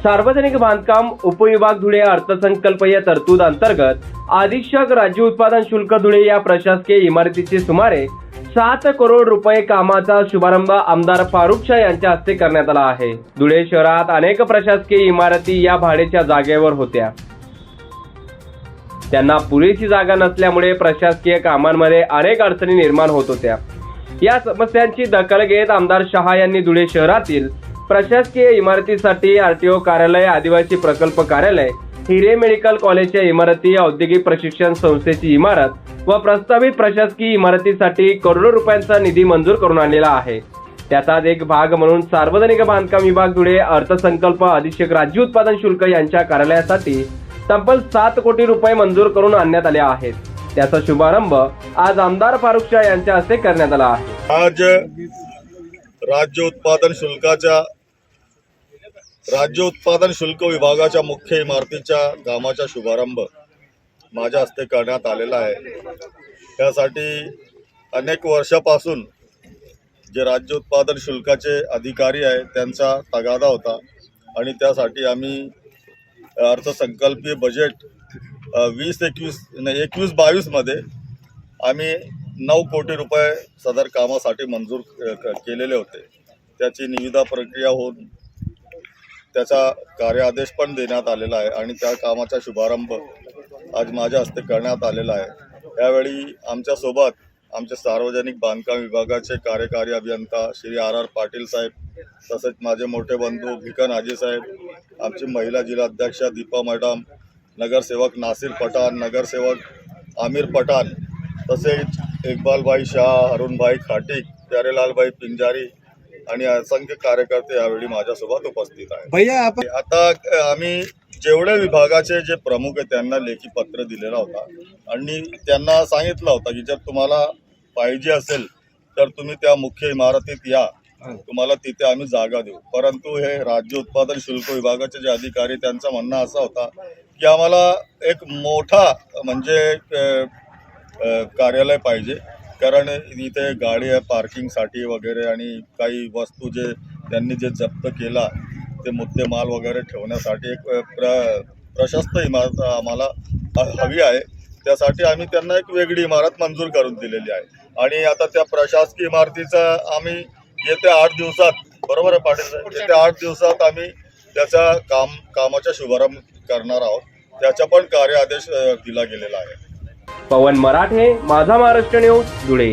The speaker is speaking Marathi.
सार्वजनिक बांधकाम उपविभाग धुळे अर्थसंकल्पीय तरतूद अंतर्गत अधीक्षक राज्य उत्पादन शुल्क धुळे या प्रशासकीय इमारतीचे सुमारे सात करोड रुपये कामाचा शुभारंभ आमदार फारुख शाह यांच्या हस्ते करण्यात आला आहे. धुळे शहरात अनेक प्रशासकीय इमारती या भाडेच्या जागेवर होत्या. त्यांना पुरेशी जागा नसल्यामुळे प्रशासकीय कामांमध्ये अनेक अडचणी निर्माण होत होत्या. या समस्यांची दखल घेत आमदार शहा यांनी धुळे शहरातील प्रशासकीय इमारतीसाठी आरटीओ कार्यालय आदिवासी प्रकल्प कार्यालय हिरे मेडिकल कॉलेजच्या इमारती औद्योगिक प्रशिक्षण संस्थेची इमारत व प्रस्तावित प्रशासकीय इमारतीसाठी करोडो रुपयांचा निधी मंजूर करून आणलेला आहे. त्याचाच एक भाग म्हणून सार्वजनिक बांधकाम विभाग धुळे अर्थसंकल्प अधीक्षक राज्य उत्पादन शुल्क यांच्या कार्यालयासाठी तब्बल सात कोटी रुपये मंजूर करून आणण्यात आले आहेत. त्याचा शुभारंभ आज आमदार फारुख शाह यांच्या हस्ते करण्यात आला आहे. आज राज्य उत्पादन शुल्काच्या राज्य उत्पादन शुल्क विभागाच्या मुख्य इमारतीच्या कामाचा शुभारंभ माझ्या हस्ते करण्यात आलेला आहे. त्यासाठी अनेक वर्षापासून जे राज्य उत्पादन शुल्काचे अधिकारी आहेत त्यांचा तगादा होता आणि त्यासाठी आम्ही अर्थसंकल्पीय बजेट वीस एकवीस नाही एकवीस बावीसमध्ये आम्ही नऊ कोटी रुपये सदर कामासाठी मंजूर क- क- केलेले होते. त्याची निविदा प्रक्रिया होऊन त्याचा कार्यादेश पण देण्यात आलेला आहे आणि त्या कामाचा शुभारंभ आज माझ्या हस्ते करण्यात आलेला आहे. त्यावेळी आमच्यासोबत आमचे सार्वजनिक बांधकाम विभागाचे कार्यकारी अभियंता श्री आर आर पाटील साहेब तसेच माझे मोठे बंधू भिकन हाजी साहेब आमची महिला जिल्हाध्यक्षा दीपा मॅडम नगरसेवक नासिर पठाण नगरसेवक आमिर पठाण तसेच इकबालभाई शाह अरुणभाई खाटिक प्यारेलालभाई पिंजारी आणि असंख्य कार्यकर्ते यावेळी माझ्यासोबत उपस्थित आहेत. भैया आपण आता आम्ही जेवढे विभागाचे जे प्रमुख आहे त्यांना लेखी पत्र दिलेला होता. आणि त्यांना सांगितलं होतं की जर तुम्हाला पाहिजे असेल तर तुम्ही त्या मुख्य इमारतीत या. तुम्हाला तिथे आम्ही जागा देऊ. परंतु हे राज्य उत्पादन शुल्क विभागाचे जे अधिकारी त्यांचं म्हणणं असं होता की आम्हाला एक मोठा म्हणजे कार्यालय पाहिजे. कारण इथे गाडी आहे पार्किंगसाठी वगैरे आणि काही वस्तू जे त्यांनी जे जप्त केला ते मुद्देमाल वगैरे ठेवण्यासाठी एक प्र प्रशस्त इमारत आम्हाला ह- हवी आहे. त्यासाठी आम्ही त्यांना एक वेगळी इमारत मंजूर करून दिलेली आहे. आणि आता त्या प्रशासकीय इमारतीचा आम्ही येत्या आठ दिवसात बरोबर आहे पाटील साहेब? येत्या आठ दिवसात आम्ही त्याचा काम कामाचा शुभारंभ करणार आहोत. त्याचा पण कार्य आदेश दिला गेलेला आहे. पवन मराठे माझा महाराष्ट्र न्यूज धुळे.